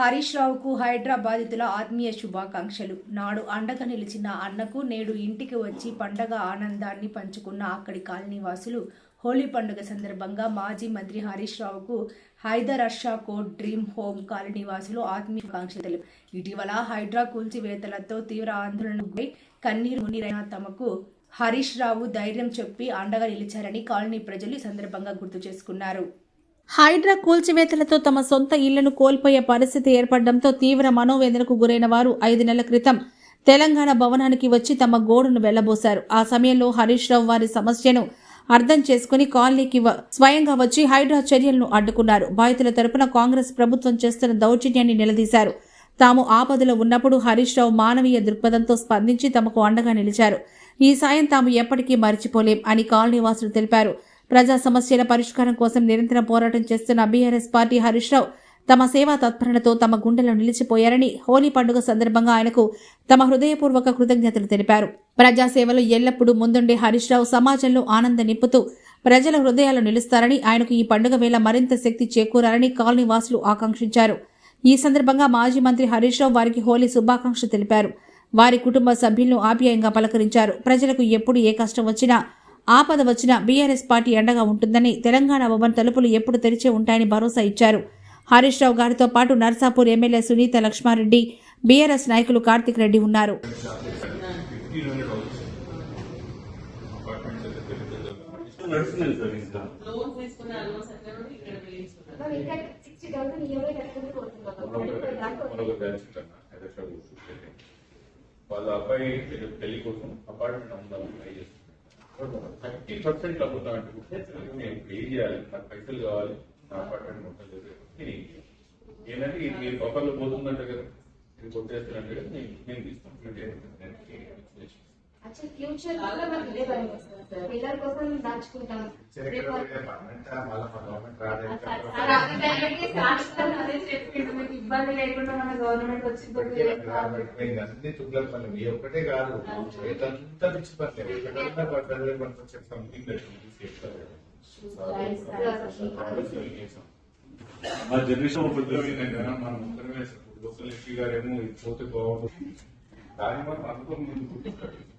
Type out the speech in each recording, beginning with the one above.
హరీష్ రావుకు హైదరాబాదితుల ఆత్మీయ శుభాకాంక్షలు. నాడు అండగా నిలిచిన అన్నకు నేడు ఇంటికి వచ్చి పండగ ఆనందాన్ని పంచుకున్న అక్కడి కాలనీవాసులు హోలీ పండుగ సందర్భంగా మాజీ మంత్రి హరీష్ రావుకు Hyder Arsha coat dream home కాలనీవాసులు ఆత్మీయ శుభాకాంక్షలు. ఇటీవల హైడ్రా కూల్చివేతలతో తీవ్ర ఆందోళన కన్నీరు మున్నీరైన తమకు హరీష్ రావు ధైర్యం చెప్పి అండగా నిలిచారని కాలనీ ప్రజలు ఈ సందర్భంగా గుర్తు చేసుకున్నారు. హైడ్రా కూల్చివేతలతో తమ సొంత ఇళ్ళను కోల్పోయే పరిస్థితి ఏర్పడడంతో తీవ్ర మనోవేదనకు గురైన వారు ఐదు నెలల క్రితం తెలంగాణ భవనానికి వచ్చి తమ గోడును వెళ్ళబోశారు ఆ సమయంలో హరీష్ రావు వారి సమస్యను అర్థం చేసుకుని కాలనీకి వ- స్వయంగా వచ్చి హైడ్రా చర్యలను అడ్డుకున్నారు. బాధితుల తరపున కాంగ్రెస్ ప్రభుత్వం చేస్తున్న దౌర్జన్యాన్ని నిలదీశారు. తాము ఆపదలో ఉన్నప్పుడు హరీష్ రావు మానవీయ దృక్పథంతో స్పందించి తమకు అండగా నిలిచారు. ఈ సాయం తాము ఎప్పటికీ మర్చిపోలేం అని కాలనీవాసులు తెలిపారు. ప్రజా సమస్యల పరిష్కారం కోసం నిరంతరం పోరాటం చేస్తున్న బీఆర్ఎస్ పార్టీ హరీష్ రావు తమ సేవా తత్పరణతో తమ గుండెలో నిలిచిపోయారని హోలీ పండుగ సందర్భంగా ఆయనకు తమ హృదయపూర్వక కృతజ్ఞతలు తెలిపారు. ప్రజాసేవలో ఎల్లప్పుడూ ముందుండే హరీష్ రావు సమాజంలో ఆనంద నింపుతూ ప్రజల హృదయాలు నిలుస్తారని ఆయనకు ఈ పండుగ వేళ మరింత శక్తి చేకూరాలని కాలనీ వాసులు ఆకాంక్షించారు. ఈ సందర్భంగా మాజీ మంత్రి హరీష్ రావు వారికి హోలీ శుభాకాంక్షలు తెలిపారు. వారి కుటుంబ సభ్యులను ఆప్యాయంగా పలకరించారు. ప్రజలకు ఎప్పుడు ఏ కష్టం వచ్చినా ఆపద వచ్చినా బీఆర్ఎస్ పార్టీ అండగా ఉంటుందని తెలంగాణ భవన్ తలుపులు ఎప్పుడు తెరిచే ఉంటాయని భరోసా ఇచ్చారు. హరీష్ రావు గారితో పాటు నర్సాపూర్ ఎమ్మెల్యే సునీత లక్ష్మారెడ్డి బీఆర్ఎస్ నాయకులు కార్తిక్ రెడ్డి ఉన్నారు. వాళ్ళ అబ్బాయి పెళ్ళి కోసం అపార్ట్మెంట్ అమ్ముదామని ట్రై చేస్తున్నారు. థర్టీ పర్సెంట్ అమ్ముతా అంటే నేను పే చేయాలి. నాకు పైసలు కావాలి. నా అపార్ట్మెంట్ మొత్తం నేను ఏంటంటే ఇది మీరు బఫర్లో పోతుందంట కదా. ఇది కొట్టేస్తారంటే కదా నేను నేను తీసుకుంటున్నాను నేను యాక్చువల్ ఫ్యూచర్ వల్ల మనకి ఇదే భయం వస్తుంది సార్ పిల్లల కోసం దాచుకుంటాం రేపు సార్ ఆ టైంకి శాశ్వతం అదే చెప్పిండు మీకు ఇబ్బంది లేకుండా మన గవర్నమెంట్ వచ్చింది అన్ని తుగ్లల పని మీ ఒక్కటే కాదు రేటంతా పిచ్చి పని ఎక్కడన్నా ప్రజలకు పనికొచ్చే సంథింగ్ దట్ మా మా జనరేషన్ ఉపద్రవం ఏంటంటే మనం ముఖ్యమే లోకల్ ఎస్పీ గారేమో ఇది పోతే బాగుంటుంది దాన్ని మనం అనుకోని ముందు గుర్తిస్తాడు సార్ అలానే రాదు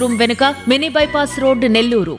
షోరూం వెనుక మినీ బైపాస్ రోడ్ నెల్లూరు.